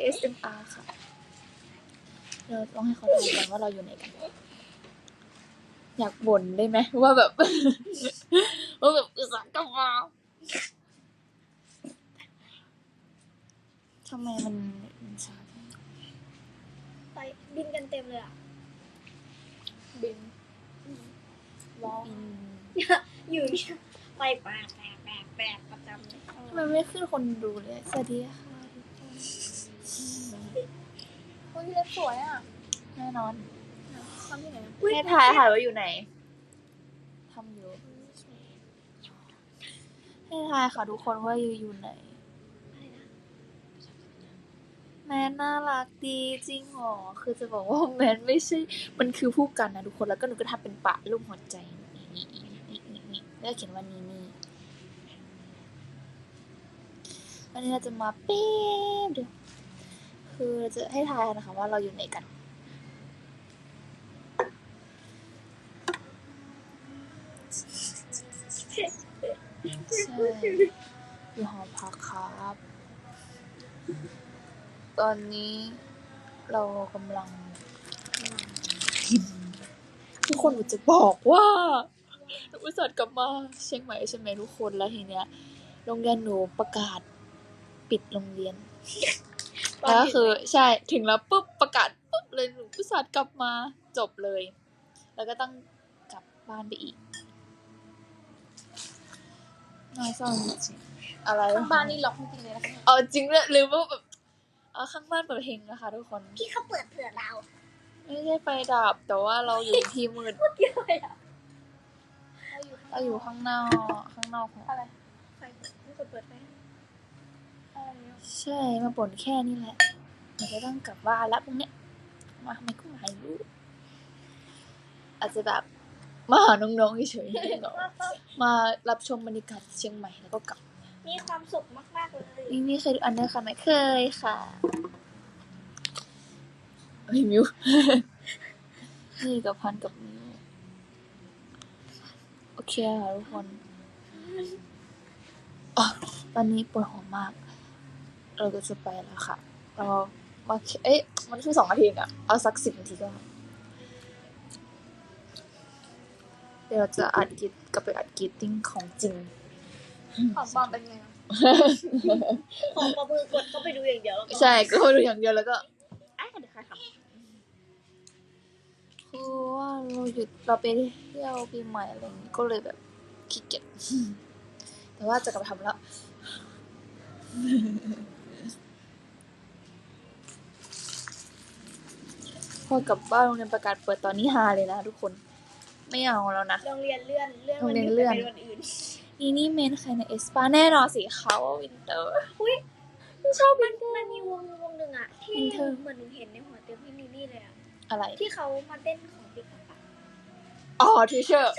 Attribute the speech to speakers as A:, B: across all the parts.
A: ASMR ค่ะ เราลองให้เขาทายกันว่าเราอยู่ไหนกัน อยากบ่นได้ไหมว่าแบบ ว่าแบบอุตส่าห์กลับมาทำไมมันมันช้าจัง
B: ไปบินกันเต็มเลยอะ
A: บินว้าว
B: อยู่เนี่ยไปแปะแปะแปะแปะประจำเลย
A: ทำไมไม่ขึ้นคนดูเลย สวัสดีค่ะ ทุกคน
B: คนที่เล็บสวยอะ
A: แน่นอน
B: ทำที่ไหนอะ
A: ให้ทายค่ะว่าอยู่ไหนทำอยู่ให้ทายค่ะทุกคนว่าอยู่อยู่ไหน
B: อะไรนะ
A: แมนน่ารักดีจริงเหรอ คือจะบอกว่าแมนไม่ใช่ มันคือผู้กันนะทุกคน แล้วก็หนูก็ทำเป็นปะรูปหัวใจนี่นี่นี่นี่นี่แล้วก็เขียนว่านี่นี่วันนี้เราจะมาเป๊บเดียว คือเราจะให้ทายนะคะว่าเราอยู่ไหนกัน ใช่อยู่หอพักครับ ตอนนี้เรากำลังกินทุกคนจะบอกว่าหนูอุตส่าห์กลับมาเชียงใหม่ใช่ไหมทุกคนแล้วทีเนี้ย โรงเรียนหนูประกาศปิดโรงเรียน แล้วก็คือใช่ถึงแล้วปุ๊บประกาศปุ๊บเลยหนูอุตส่าห์กลับมาจบเลย แล้วก็ต้องกลับบ้านไปอีกน่าเศร้าจริงๆอะไรวะ
B: ข้างบ้านนี่ล็อกจริงๆเลยนะคะ
A: เอาจริงเลยลืมว่าแบบเอาข้างบ้านเปิดเพลงนะคะทุกคน
B: พี่เขาเปิดเผื่อเรา
A: ไม่ใช่ไฟดับแต่ว่าเราอยู่ที่มืด
B: เกี่ยวอะไรอะ
A: เราอยู่ข้างนอกข้างนอกของ
B: อะไรไฟไม่กดเปิดไหมอะไรเนี่ย
A: ใช่มาบ่นแค่นี้แหละเดี๋ยวจะต้องกลับบ้านแล้วพรุ่งเนี้ยมาทำไมก็ไม่รู้อาจจะแบบมาหาน้องๆเฉยๆไม่หรอกมารับชมบรรยากาศเชียงใหม่แล้วก็กลับ
B: มีความสุขมากๆเลย
A: นี่นี่เคยดูอันเดอร์ค่ะไหมเคยค่ะเฮ้ยมิวนี่กับพันกับมิวโอเคค่ะทุกคนอะตอนนี้ปวดหัวมาก เราก็จะไปแล้วค่ะเรามาเอ๊ะ มันคือสองนาทีเองอะเอาสักสิบนาทีก็พอเดี๋ยวเราจะอัดกิจกลับไปอัดกิจติ้งของจริง
B: ของปลอมเป็นไงอะของปลอมมือกดเข้าไปดูอย่างเดียวแล้วก็
A: ใช่ก็ดูอย่างเดียวแล้วก็
B: อะเดี๋ยวใครทำ
A: คือว่าเราหยุดเราไปเที่ยวปีใหม่อะไรอย่างนี้ก็เลยแบบขี้เกียจแต่ว่าจะกลับไปทำแล้ว พอกลับบ้านโรงเรียนประกาศเปิดตอนนี้ฮาเลยนะทุกคน ไม่เอาแล้วนะ
B: โรงเรียนเลื่อนเลื่อน
A: โรงเรียน
B: วั
A: เลื่อน
B: ไปวันอื่น
A: นี่นี่เมนใครในเอสปาแน่นอนสีขาววินเตอร์
B: อุ้ยชอบมันมันมีวงวงหนึ่งอะที่
A: Winter
B: เหมือนหนูเห็นในหัวเต็มพี่นีนี่เลยอะ
A: อะไร
B: ที่เขามาเต้นของติ๊กต็อกอะ
A: อ๋อทีเชอร์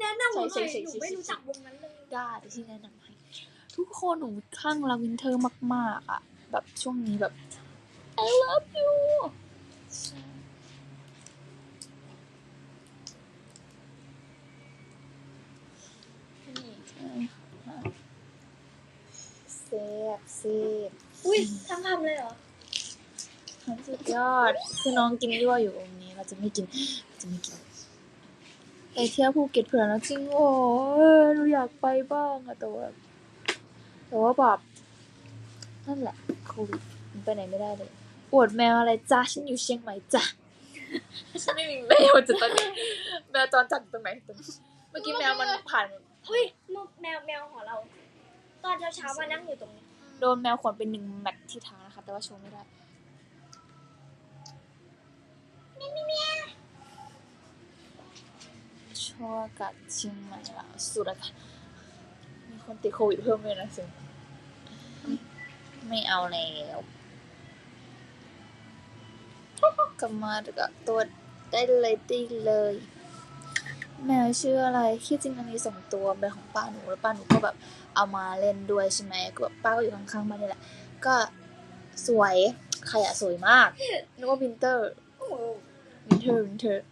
B: แนะนำหนูห
A: ใช่
B: น่อย
A: ใช่
B: หนู
A: ใช่
B: ไม่
A: ใช่
B: รู้จักวงนั้นเลย
A: ได้ที่แนะนำให้ทุกคนหนูคลั่งลาวินเทอร์มาก ๆ อะ แบบช่วงนี้แบบ I love you ใช่ใช่ค่ะ เซฟเซฟ
B: อุ้ยทำทำเลยเหรอ
A: ทั้งสุดยอด คือน้องกินยั่วอยู่ตรงนี้ เราจะไม่กินเราจะไม่กิน ไปเที่ยวภูเก็ตเผื่อนะจริงโอ้ยหนูอยากไปบ้างอะแต่ว่าแต่ว่าแบบนั่นแหละโควิดมันไปไหนไม่ได้เลย อวดแมวอะไรจ้าฉันอยู่เชียงใหม่จ้ะฉันไม่มีแมวจะตอนนี้แมวจรจัดตรงไหนตรงเมื่อกี้แมวมันผ่าน
B: อุ้ยแมวแมวของเรา ตอนเช้าเช้าๆมานั่งอยู่ตรงนี้
A: โดนแมวขวนเป็นหนึ่งแมตช์ที่เท้านะคะ แต่ว่าโชว์ไม่ได้ชั่วกับเชียงใหม่ล่าสุดอะค่ะมีคนติดโควิดเพิ่มเลยนะสิไม่เอาแล้วกลับมากับตัวได้เลยตีเลย แมวชื่ออะไรที่จริงมันมีสองตัวเป็นของป้าหนูแล้วป้าหนูก็แบบเอามาเล่นด้วยใช่ไหมก็แบบป้าก็อยู่ข้างๆมันนี่แหละ ก็สวยขยะสวยมากนึกว่าวินเตอร์วินเทอร์วินเทอร์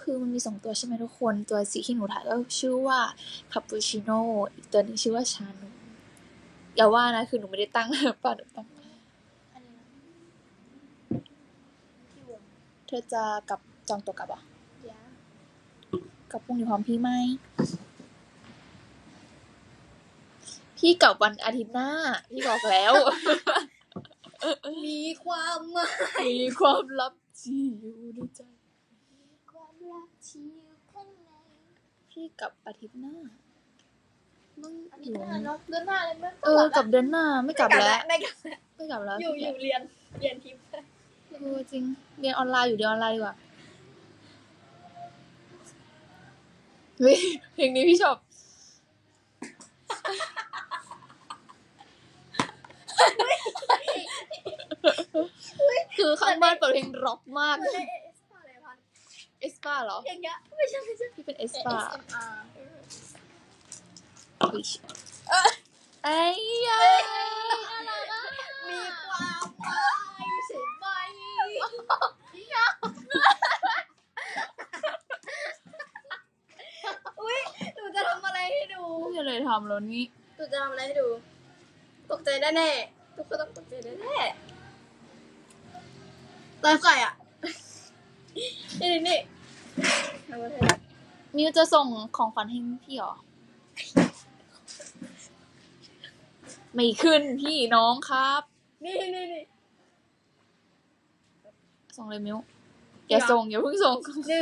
A: คือมันมีสองตัวใช่ไหมทุกคนตัวสีที่หนูถ่ายก็ชื่อว่าคาปูชิโน่อีกตัวนึงชื่อว่าชานูอย่าว่านะคือหนูไม่ได้ตั้งป้าหนูตั้งเธอจะกลับจองตัวกลับอะ กลับพรุ่งนี้พร้อมพี่ไหม พี่กลับวันอาทิตย์หน้า พี่บอกแล้ว
B: มีความหมาย
A: มีความลับที่อยู่ในใจ
B: ความรักที่อยู่ข้างใน
A: พี่กลับอาทิตย์หน้า
B: มึงอันนี้หน้าเนาะเดือนหน้าเลยมั้ย
A: เออกลับเดือนหน้าไม่กลับแล้ว
B: ไม่กลับ
A: ไม่กลับแล้ว
B: อยู่อยู่เรียนเรียนทิพย์
A: เออจริง เรียนออนไลน์อยู่เรียนออนไลน์ดีกว่า เฮ้ยเพลงนี้พี่ชอบ คือข้างบ้านเปิดเพลงร็อกมาก
B: เอ้ยเอ้ยเอสปาอะไรพัน
A: เอสปาเหรอ
B: อย่างเงี้ยไม่ใช่ไม่ใช่
A: พี่เป็นเอสปา
B: ASMR
A: ไอ้ยา
B: มีความหมายใช่ไหมอุ้ยหนูจะทำอะไรให้ดู
A: ไม่เลยทำแล้วนี่
B: หนูจะทำอะไรให้ดู ตกใจแน่แน่ๆทุกคนต้องตกใจแน่แน่ๆตายไก่อะ นี่นี่นี่ทำอะไรให้ดู
A: มิวจะส่งของขวัญให้พี่เหรอ ไม่ขึ้นพี่น้องครับ
B: นี่นี่นี่
A: ส่งเลยมิวอย่าส่งอย่าเพิ่งส่ง
B: นี่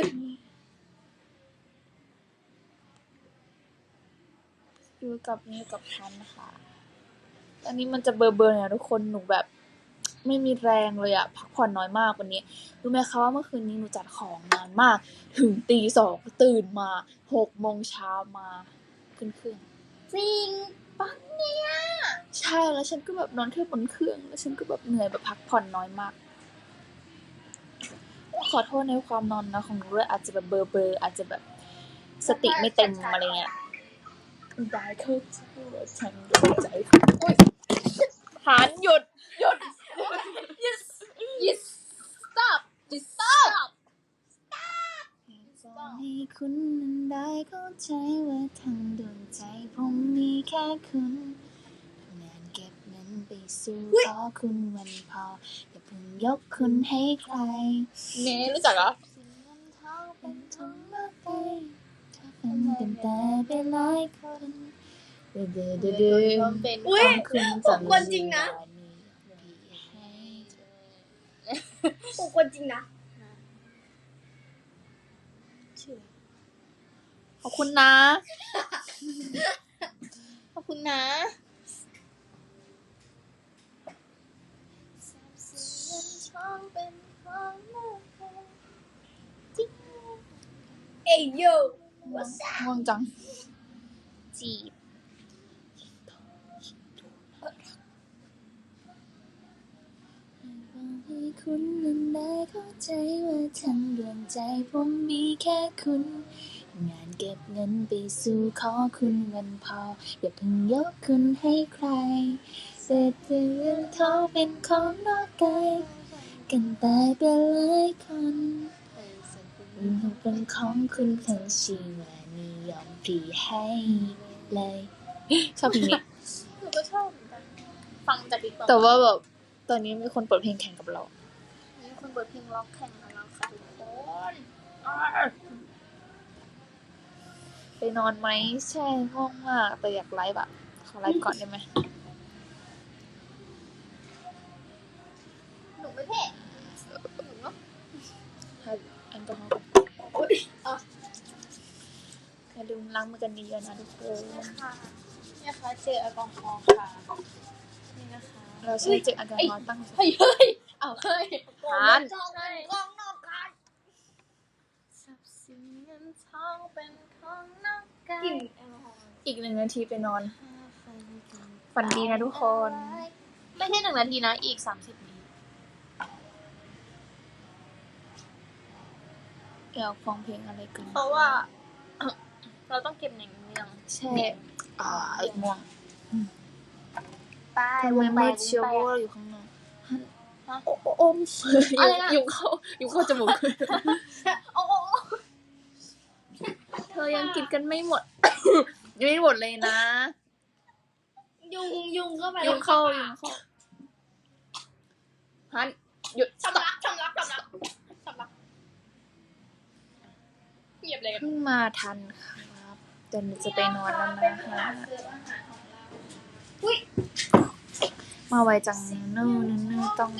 A: อยู่กับมิวกับพันนะคะตอนนี้มันจะเบอร์เบอร์เนี่ยทุกคนหนูแบบ ไม่มีแรงเลยอะพักผ่อนน้อยมากวันนี้รู้ไหมคะว่าเมื่อคืนนี้หนูจัดของนานมาก ถึงตีสองตื่นมาหกโมงเช้ามาขึ้นเครื่อง
B: จริงปะเนี่ย
A: ใช่แล้วฉันก็แบบนอนแค่บนเครื่อง แล้วฉันก็แบบเหนื่อยแบบพักผ่อนน้อยมาก ขอโทษในความนอนนะของหนูด้วยอาจจะแบบเบลอเบลอๆอาจจะแบบสติไม่เต็มอะไรเงี้ย ได้เข้าใจว่าฉันโดนใจอุ้ยหานหยุดหยุด
B: yes yes stop just stop
A: ให้คุณนั้นได้เข้าใจว่าทางดวงใจผมมีแค่คุณทำงานเก็บเงินไปสู่ขอคุณวันพอ อย่าเพิ่งยกคุณให้ใครเน่รู้จักเหรอ
B: สิ่งเงินทองเป็
A: เป็นน
B: ท
A: ทั้
B: องง
A: มากไป ถ้าเป็นกันแต่เป็นหลายคนเดือดเดือดเดือดเดือดเป็น
B: อุ้ย
A: ของคุณ
B: ผมควรจริงนะ
A: ให้เธอ
B: ผมควรจริงนะ
A: ชื่ออะไรขอบคุณนะ ขอบคุณนะ
B: เอ้ยโย
A: ง่วงจัง จีบ ให้คุณนั้นได้เข้าใจว่าทั้งดวงใจผมมีแค่คุณ งานเก็บเงินไปสู่ขอคุณวันพอ อย่าเพิ่งยกคุณให้ใครเศษเดือนเขาเป็นของนอกกายกันตายไปหลายคน เป็นของคุณทั้งชีวานิยอมพรีให้เลยชอบเพลงนี้
B: หนูก็ชอบเหมือนกันฟังจากติ๊กต็อก
A: แต่ว่าแบบตอนนี้มีคนเปิดเพลงแข่งกับเรา
B: มีคนเปิดเพลงร็อกแข่งกับเราค่ะทุกคน
A: ไปนอนไหมใช่ง่วงมากแต่อยากไลฟ์อะขอไลฟ์ก่อนได้ไหม
B: หนูไม่เพ่หนูเนาะ
A: ให้แอลกอฮอล์ก่อน
B: อุ๊ ยอะ
A: อย่าลืมล้างมือกันดีๆนะทุกคน
B: ค่ะเนี่ยค่ะเจลแอลกอฮอล์ค่ะ นี่นะคะ
A: เราใช้เจลแอลกอฮอล์ตั้ง
B: เฮ้ยเฮ้ยเอาเฮ้ย
A: ทาน
B: กล้องกล้องนอกกันทรัพย์สินเงินทองเป็นของนอกกายกลิ่นแอลกอฮอล์
A: อีกหนึ่งนาทีไปนอน ฝันดีนะทุกคน
B: ไม่ใช่หนึ่งนาทีนะ อีกสามสิบ
A: อยากฟังเพลงอะไรกัน
B: เพราะว่า เราต้องเก็บหนึ่งเรื่อง
A: ใช่อ่าไอ้ม่วง
B: ไป
A: ทำไมไม่เชียวว่าเราอยู่ข้างนอก
B: ฮะ
A: โอ้โอ้โอ้ม
B: อะไรนะ
A: ยุงเข้ายุงเข้าจมูก
B: โอ้โอ้
A: เธอยังกินกันไม่หมดยังไม่หมดเลยนะ
B: ยุงยุงก็ไป
A: ยุงเข้ายุงเข้าฮันหยุด
B: ชำระชำระชำระชำระ ก็บ เลย
A: เพิ่งมาทันครับเดี๋ยวหนูจะไปนอนแล้วนะคะ
B: อุ้ย
A: มาไวจังเนิ่นเนิ่นต้อง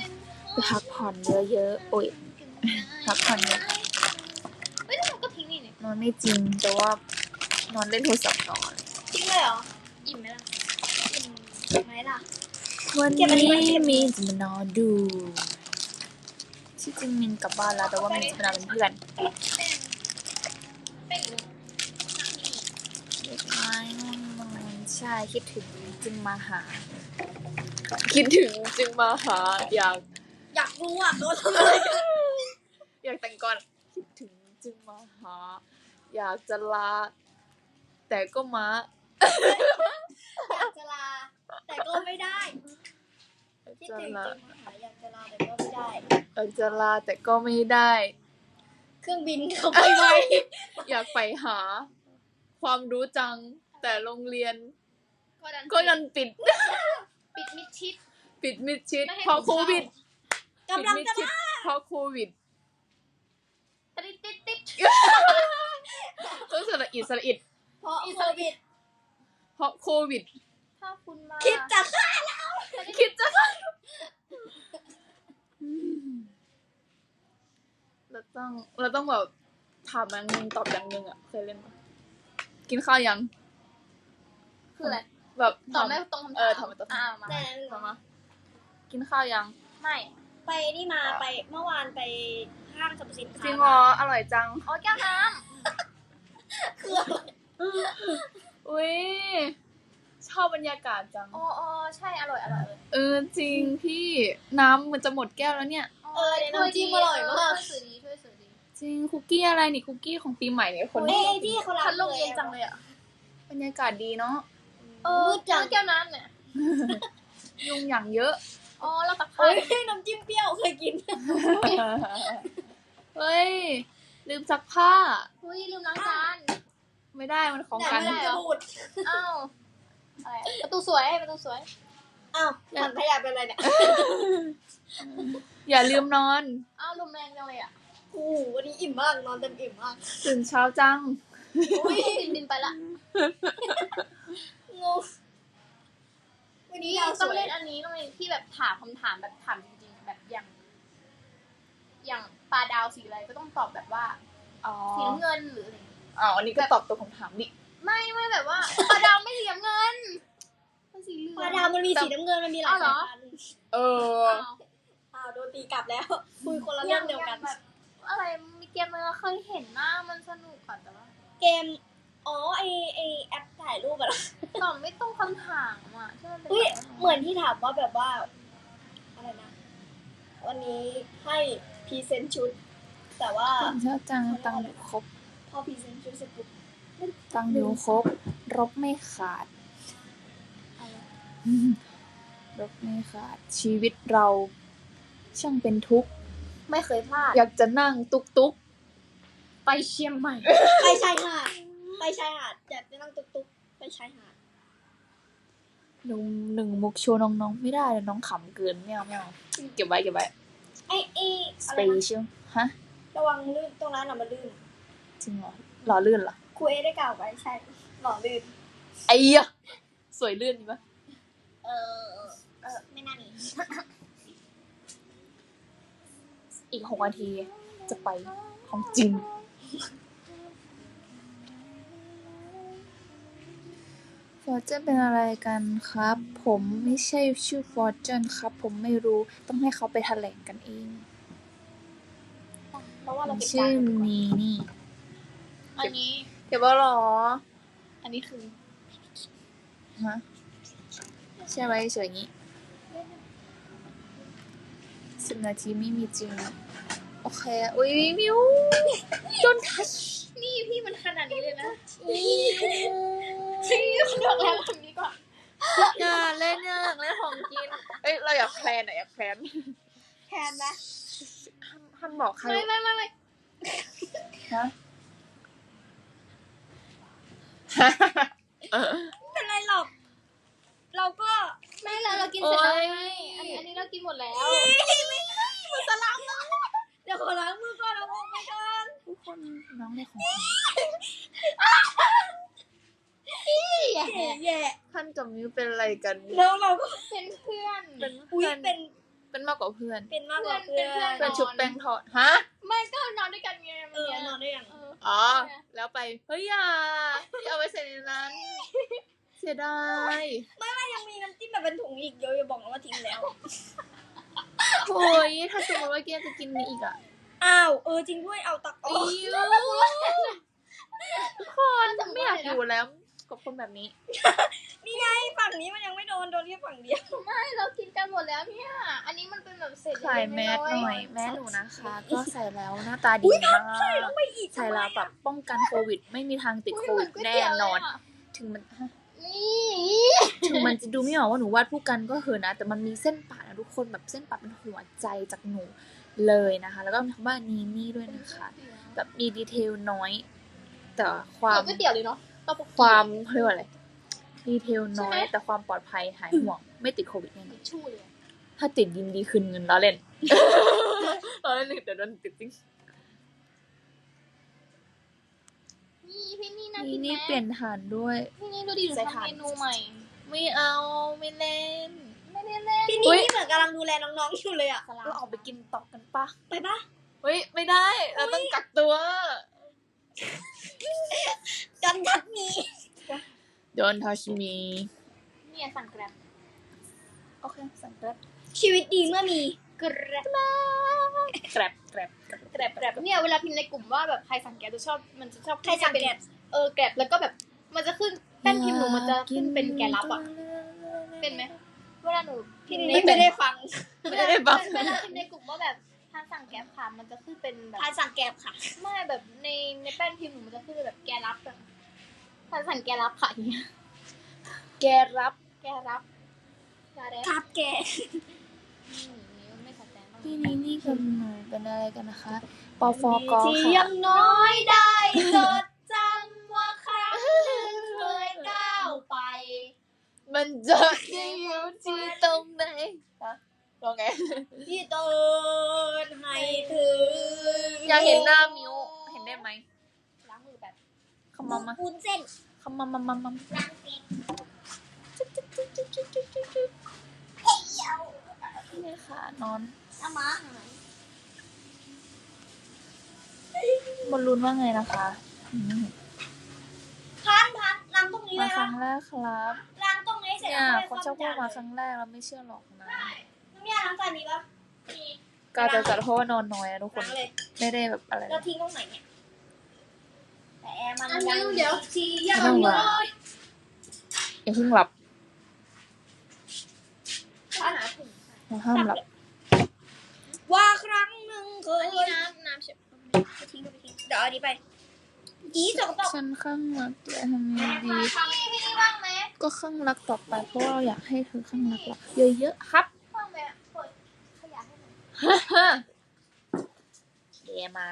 A: ไปพักผ่อนเยอะๆโอ้ยพักผ่อนเยอะ
B: เฮ้ยแล้วมันก็ทิ้งนี่นี่
A: นอนไม่จริงแต่ว่านอนเล่นโทรศัพท์นอน
B: ทิ้งเลยเหรออิ่มไหมล่ะอิ่มไหมล่ะ
A: วัน
B: เก็บอันนี้
A: นี้
B: ไว้เก็บ
A: มีนจะมานอนดูที่จริงมินกลับบ้านแล้วแต่ว่ามินจะมานอนเป็นเพื่อน
B: เป็น
A: เด็กน้อยง่วงนอน ใช่คิดถึงจึงมาหา คิดถึงจึงมาหา อยาก
B: อยากรู้อะตัวทำอะไร
A: อยากแต่งก่อนคิดถึงจึงมาหา อยากจะลา แต่ก็มา
B: อยากจะลา แต่ก็ไม่ได้
A: อยาก
B: คิด
A: จะ
B: ถึง
A: ลา
B: จริงหาอยากจะลาแต่ก็ไม่ได้
A: อยากจะลาแต่ก็ไม่ได้
B: เครื่องบินเขาไปไหม
A: อยากไปหา ความรู้จังแต่โรงเรียน
B: ก็ ดัน
A: ก็ยันปิด
B: ปิดมิดชิด
A: ปิดมิดชิด
B: ไม่ให้
A: เพราะ
B: ผม
A: โควิด
B: กำลัง
A: ปิดมิด
B: จะ
A: ชิดเพราะโควิด
B: ติดติดติด
A: ต้องสละอิดสละอิด
B: เพราะโควิด
A: เพราะโควิด
B: ถ้าคุณมา
C: คิดจะ
A: คิดจะฆ่าเราต้องเราต้องแบบถามอย่างหนึงตอบอย่างหนึงอะเคยเล่นปะกินข้าวยัง
B: คืออะไร
A: แบบ
B: ตอบ
A: ถาม
B: ไม่ตรงคำถาม
A: เออตอบไม่ตรงคำถาม
B: อ่ามา
C: แต่นั้น
A: ถามมา กินข้าวยัง
B: ไม่
C: ไปนี่มาไปเมื่อวานไปห้างสรรพสิน
A: จ
C: ค้า
A: ริงเหรออร่อยจัง
B: อ๋อแก้วน้
C: คืออะไร
A: อุ้ยชอบบรรยากาศจังำ
B: อ๋ออ๋อใช่อร่อยอร่อยเลย
A: เออจริงพี่น้ำมันจะหมดแก้วแล้วเนี่ย
C: เออในน้ำจิ้มอร่อยมาก
B: ช่วยสื่อดีช่วยสื่อดี
A: จริงคุกกี้อะไรนี่คุกกี้ของปีใหม่เนี่ยคน
C: เอ้ยที่เขารับ
B: พัดลมเย็นจังเลยอะ
A: บรรยากาศดีเนาะ
B: เออแก้วแก้วน้ำเนี่ย
A: ยุงอย่างเยอะ
B: อ๋อเราตักข้า
C: เฮ้
B: วย
C: น้ำจิ้มเปรี้ยวเคยกิน
A: เฮ้ย ลืมซักผ้า
B: เฮ้ยลืมล้างจาน
A: ไม่ได้มันของ
C: แต่
A: กัน
C: ไม่ได้พูด
B: อ้าวอะไรอะประตูสวยประตูสวย
C: อ้าวถังขยะเป็นอะไรเนี่ย
A: อย่าลืมนอน
B: อ้าวลมแรงจังเลยอะ
C: โอ้โหวันนี้อิ่มมากนอนเต็มอิ่มมาก
A: ตื่นเช้าจัง
B: อุ้ยบินบินไปละ
C: งง วันนี้
B: นี่
C: ยาวส
B: ต้อง
C: วย
B: เล่นอันนี้ต้องเล่นที่แบบถามคำถามแบบถามจริงๆแบบอย่าง อย่างปลาดาวสีอะไรก็ต้องตอบแบบว่า
A: อ๋อ
B: สีน้ำเงินหรืออะไรอย่างเงี้ย
A: อ๋ออันนี้ก็ตอบตัวคำถามดิ
B: ไม่ไม่แบบว่า ปลาดาวไม่สีน้ำเงินมันสีเหลือง
C: ปลาดาวมันมีสีน้ำเงินมันมีหลาย
B: อ้าวเหร
C: สา
B: อ
C: ยพันธุ์
A: เออ
B: อ้าว
C: อ้าวโดนตีกลับแล้ว คุยคนละเรื่องเดียวกัน
B: แบบอะไรมีเกมนึงเราเคยเห็นหน้ามันสนุกอะแต่ว่า
C: เกม อ๋อไอไอแอปถ่ายรูปอะ
B: ตอบไม่ตรงคำถามอะที่มันเป็น
C: อุ้ย
B: แบบว่า
C: เหมือนที่ถามว่าแบบว่า อะไรนะ วันนี้ให้พรีเซนต์ชุด แต่ว่า
A: ตื่นเช้าจังตังค์อยู่ครบ
C: พอพรีเซนต์ชุดเสร็จปุ๊บ
A: ตังค์อยู่ครบ รบไม่ขาด รบไม่ขาด ชีวิตเราช่างเป็นทุกข์
B: ไม่เคยพลาด
A: อยากจะนั่งตุกตุก
B: ไปเชียงใหม่
C: ไปชายหาดไป ชายหาดอยากจะนั่งตุ๊กๆไปชายหาด
A: หนึ่งหนึ่งมุกโชว์น้องๆ ไม่ได้เลยน้องขำเกินไม่เอาไม่เอาเก็บไว้เก็บไว้
C: ไอ้ไอ้
A: ส
C: อะไร
A: เป
C: นะ
A: เชียลฮะ
C: ระวังลื่นตรงนั้นอะมันลื่น
A: จริงเหรอหล่อลื่นเหรอ
C: ครูเอได้กล่าวไว้ใช่หล่อลื่น
A: ไอ้ยะสวยลื่นดีปะ
C: เออเออไม่น่ามี
A: อีกหกนาทีจะไปของจริง ฟอร์เจนเป็นอะไรกันครับ ผมไม่ใช่ชื่อฟอร์เจนครับ ผมไม่รู้ต้องให้เขาไปแถลงกันเอง
C: เพราะว่าเราเป็น
A: ชื่
C: กา
A: อ
C: ร
A: นีนี่
B: อันนี้
A: เดี๋ยวว่าหรอ
B: อันนี้คือ
A: ฮะใช่ไหมเฉยอย่างนี้สิบนาทีไม่มีจริง โอเค อุ้ยมิว don't touch
B: นี่พี่มันขนาดนี้เลยนะพี่ มันบอกแล้วแบบนี้ก่อน
A: อย่าเล่นอย่าเล่นของกิน เอ้ยเราอยากแพลนอะอยากแพลน
C: แทนนะ
A: ห้ามห้ามบอกใคร
B: ไม่ไม่ไม่ไม่
A: ฮะ
C: ไม่เป็นไรหรอก เราก็
B: ไม่แล้วเรากินเสร็จแล้วไงอันนี้อันนี้เรากินหมดแล้ว
C: มันจะล้างมือเดี๋ยวขอล้างมือก่อนเอาออกไปก่อน
A: ทุกคนน้องในของ
C: แย่
A: ท่านกับมิวเป็นอะไรกัน
C: แล้วเราก็
B: เป็นเพื่อน
A: เป็น
C: อุ้
A: เพื่
C: ย
A: อน
C: เป็น
A: เป็นมากกว่าเพื่อน
C: เป็นมากกว่าเพื่อน
B: เพื่อน
A: เป็นชุบแป้งทอดฮะ
B: ไม่ก็นอนด้วยกันไง
C: เออนอนได้ยัง
B: เออ
A: อ๋อ แล้วไปเฮ้ยอย่าอย่าเอาไปใส่ในนั้นเสียดาย
C: ไม่ไม่ยังมีน้ำจิ้มแบบเป็นถุงอีกเยอะอย่าบอกนะว่าทิ้งแล้ว
A: โอ้ยถ้าสมมติว่าเกียจะกินนี้อีกอะ
C: อ้าวเออจริงด้วยเอาตักออก
A: อิวทุกคนไม่อยากอยู่แล้ว กับคนแบบนี้
C: นี่ไงฝั่งนี้มันยังไม่โดน โดนแค่ฝั่งเดียว
B: ไม่เรากินกันหมดแล้วเนี่ย อันนี้มันเป็นแบบเศษ
A: ใส่แมสหน่อยแมสหนูนะคะ ก็ใส่แล้วหน้าตาดีมาก
C: ไม่อีก
A: ใส่แล้วแบบป้องกันโควิด ไม่มีทางติดโควิดแน่นอน ถึงมันฮะ
B: นี่
A: ถึงมันจะดูไม่ออกว่าหนูวาดผู้กันก็เหอะนะ แต่มันมีเส้นปาดนะทุกคนแบบเส้นปาดเป็นหัวใจจากหนูเลยนะคะ แล้วก็มีคำว่านีนี่ด้วยนะคะ แบบมีดีเทลน้อย แต่ความ
B: ก๋วยเตี๋ยวเลยเนาะตอก
A: ความเขาเรียกว่าอะไรดีเทลน้อย
B: ใช่ไหม
A: แต่ความปลอดภัยหายห่วง ไม่ติดโควิดแน่นอน
B: ชู่เลย
A: ถ้าติดยินดีคืนเงินล้อเล่นล้อเล่นแต่โดนติดจริง
B: นี่พี่นี่น่า
A: นี่
B: กินไหม
A: นี่เปลี่ยนฐานด้วย
B: พี่นี่ดูดิหนู
A: ใส่
B: ทำ
A: ถ่าน
B: เมนูใหม่
A: ไม่เอาไม่เล่น
B: ไม่ได้เล่น
C: พี่
A: อุ๊
C: นี่
A: ย
C: นี่เหมือนกำลังดูแลน้องๆอยู่เลยอะ
A: เราออกไปกินต่อกันปะ
C: ไปปะ
A: เฮ้ยไม่ได้ เราต้องกักตัว
C: กันทัดมี
A: Don't touch me
B: เนี่ยสั่งแกร็บ
A: โอเค สั่งแกร็บ
C: ชีวิตดีเมื่อมี
B: แกร็บ
A: แกร็บแกร็บแกร็บ
B: แกร็บแกร็บเนี่ยเวลาพิมพ์ในกลุ่มว่าแบบใครสั่งแกร็บจะชอบมันจะชอบ
C: ใครสั่ง
B: เป็น
C: แกร็บ
B: เออแกร็บแล้วก็แบบมันจะขึ้นแป้นพิมพ์หนูมันจะขึ้นเป็นแกร็บอะเป็นไหมเวลาหนู
C: พี่
B: พิมพ์
C: นี่
B: ใน
C: ไม่ได้ฟัง
A: ไม่ได้บัฟ
B: เวลาพิมพ์ในกลุ่มว่าแบบ ถ้าสั่งแกร็บค่ะมันจะขึ้นเป็นแบบ
C: พายสั่งแกบค่ะ
B: ไม่แบบในในแป้นพิมพ์หนูมันจะขึ้นเป็นแบบแกรับแบบถ้าสั่งแกรับค่ะอย่างเงี้ย
A: แกรับ
B: แกรับแกรับ
C: ครับแก
B: อืมนี่ไม่สแตนบ้าง
A: พี่นี่นี่กับหนูเป็นอะไรกันนะคะปฟก
C: ที่
A: ค่ะ
C: ยังน้อยได้จดจำว่าครั้งหนึ่งเคยก้าวไป
A: มันจะอยู่ที่ตรงไหน ฮะลองไง
C: ที่เดินให้ถึง
A: อยากเห็นหน้ามิวเห็นได้ไหม
B: ล้างมือแบบ
A: คำมัมมา
C: ปูนเส้น
A: คำมัมมัมมัมมัม
C: ล้างเป็น
A: นี่ค่ะ นอน
C: น้ำมา
A: บอลลูนว่าไงนะคะอืม
C: พันพันล้างตรงนี้เล
A: มายค
C: นะ
A: รั้งแรกครับ
C: ล้างตรงนี้เสร็จ
A: เนี่ย
C: แล้ว
A: คนชอบพูดมาครั้งแรกแล้วไม่เชื่อหรอกนะ
C: น้ำยา ล้างจานมีปะมี
A: ก็จะจัดเพราะว่านอนน้อยอะทุกคน
C: ล้างเลย
A: ไม่ได้แบบอะไร
C: เราทิ้งตรงไหนเนี่ยแต่มัน
B: อัน
C: ยั
B: นี้
C: ง
B: เดี๋ยว
C: ที่
A: ไม่
C: ยัง
A: ต้อง
C: น้
A: วา
C: องย
A: อย่าเพิ่งหลับ
C: พันหาถุง
A: เราห้ามหลับ
C: ว่าครั้งหนึ่งเคย
B: อันนี้น้ำน้ำเชฟ
C: ไปทิ้งไปทิ้งเดี๋ยวเอาอันนี้ไปอีสกปรก
A: ฉันข้างรักแกทำไงดี
B: พี่พี่นี่ว่างไหม
A: ก็ข้างรักต่อไปเพราะว่าเราอยากให้เธอข้างรักเราเยอะๆครับ
B: เดี๋ย
A: วมา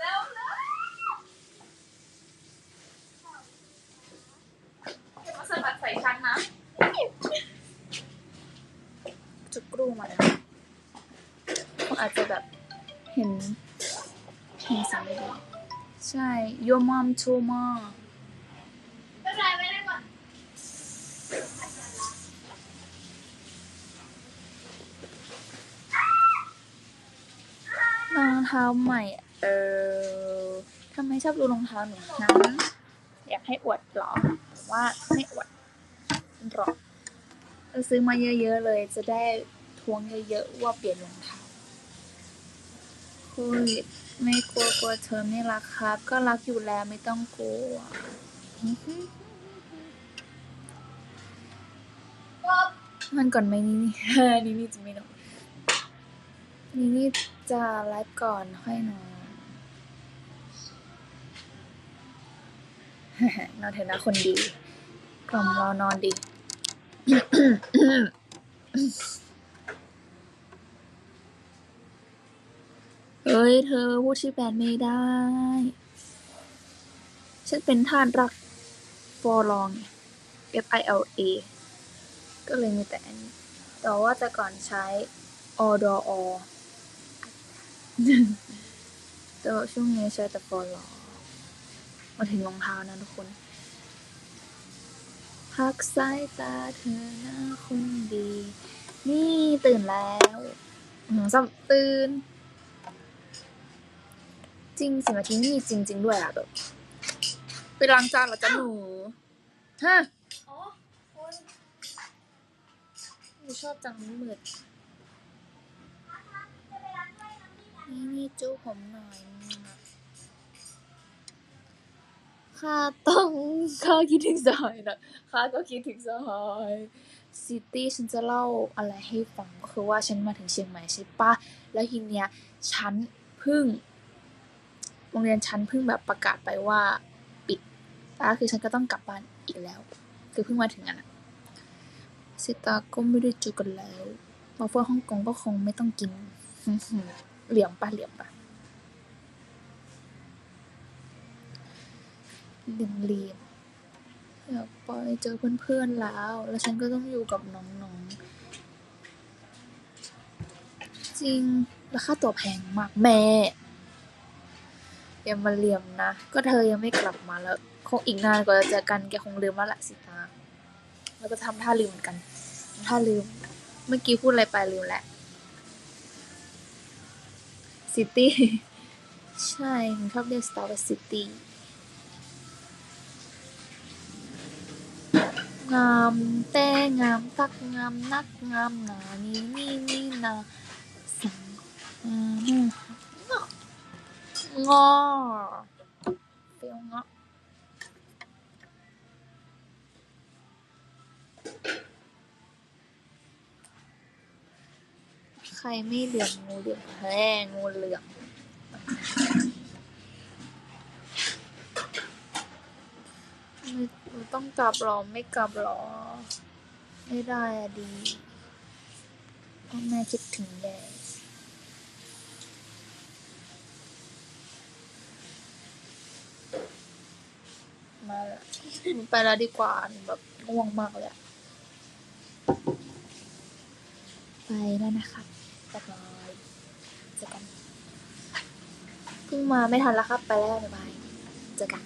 B: แล้วนะ
A: อย่ามาสะบัดใส่ฉันนะจะกรูมาแล้วเขาอาจจะแบบเห็นเห็นสิ่งไม่ดีใช่ your mom told me
B: ไม่เป็นไรไม่ได้ก่อน
A: รองเท้าใหม่ เออทำไมชอบดูรองเท้าหนูนะอยากให้อวดเหรอผมว่าไม่อวดหรอกเราซื้อมาเยอะ ๆ เลย จะได้ทวงเยอะ ๆ ว่าเปลี่ยนรองเท้าโควิดไม่กลัวกลัวเธอไม่รักครับ ก็รักอยู่แล้วไม่ต้องกลัวมันก่อนไหมนี่นี่นี่นี่จะไม่นอนนี่นี่ จะไลฟ์ก่อนค่อยนอนนอนเถอะนะคนดีกล่อมเรานอนดิเฮ้ย เธอพูดชื่อแบรนด์ไม่ได้ ฉันเป็นท่าสรัก for long F I L A ก็เลยมีแต่อันนี้แต่ว่าแต่ก่อนใช้อดออ แต่ว่าช่วงนี้ใช้แต่ฟอลอมาถึงรองเท้านะทุกคน พักสายตาเธอหนะคนดี นี่ตื่นแล้วหนูซ้ำตื่น จริงสิบนาทีนี่มีจริงด้วยอะแบบไปล้างจานหรอจ๊ะหนู ฮะ
C: อ๋อคุณ
A: หนูชอบจังมืด นี่นี่จู้ผมหน่อยข้าต้องข้าคิดถึงซอยนะข้าก็คิดถึงซอยซิตี้ฉันจะเล่าอะไรให้ฟังก็คือว่าฉันมาถึงเชียงใหม่ใช่ปะแล้วทีเนี้ยฉันเพิ่งโรงเรียนฉันเพิ่งแบบประกาศไปว่าปิดแล้วคือฉันก็ต้องกลับบ้านอีกแล้ว คือเพิ่งมาถึงอะนะสิตาก็ไม่ได้จูกันแล้วมาเฟื่อฮ่องกงก็คงไม่ต้องกิน เหลี่ยมปะเหลี่ยมปะเหลี่ยมเหลี่ยมอยากไปเจอเพื่อนๆแล้ว แล้วฉันก็ต้องอยู่กับน้องๆ จริงแล้วค่าตัวแพงมากแม่อย่ามาเหลี่ยมนะ ก็เธอยังไม่กลับมาแล้ว คงอีกนานกว่าจะเจอกันแกคงลืมแล้วละสิตาแล้วก็ทำท่าลืมเหมือนกันทำท่าลืม เมื่อกี้พูดอะไรไปลืมแล้ว ซิตี้ใช่ชอบเรียกสตาร์ว่าซิตี้งามแต่งามตักงามนักงามหนานี่นี่นี่นาสังอืมงอเฟียวงอ ใครไม่เหลืองงูเหลืองแพ้งูเหลืองม่หนูต้องกลับหรอไม่กลับหรอ ไม่ได้อะดีพ่อแม่คิดถึงแย่มาละไปแล้วดีกว่าแบบง่วงมากเลยอะไปแล้วนะคะบ๊ายบายเจอกันเพิ่งมาไม่ทันแล้วครับ ไปแล้วบ๊ายบายเจอกัน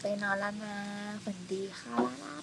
A: ไปนอนแล้วนะฝันดีค่ะลาลา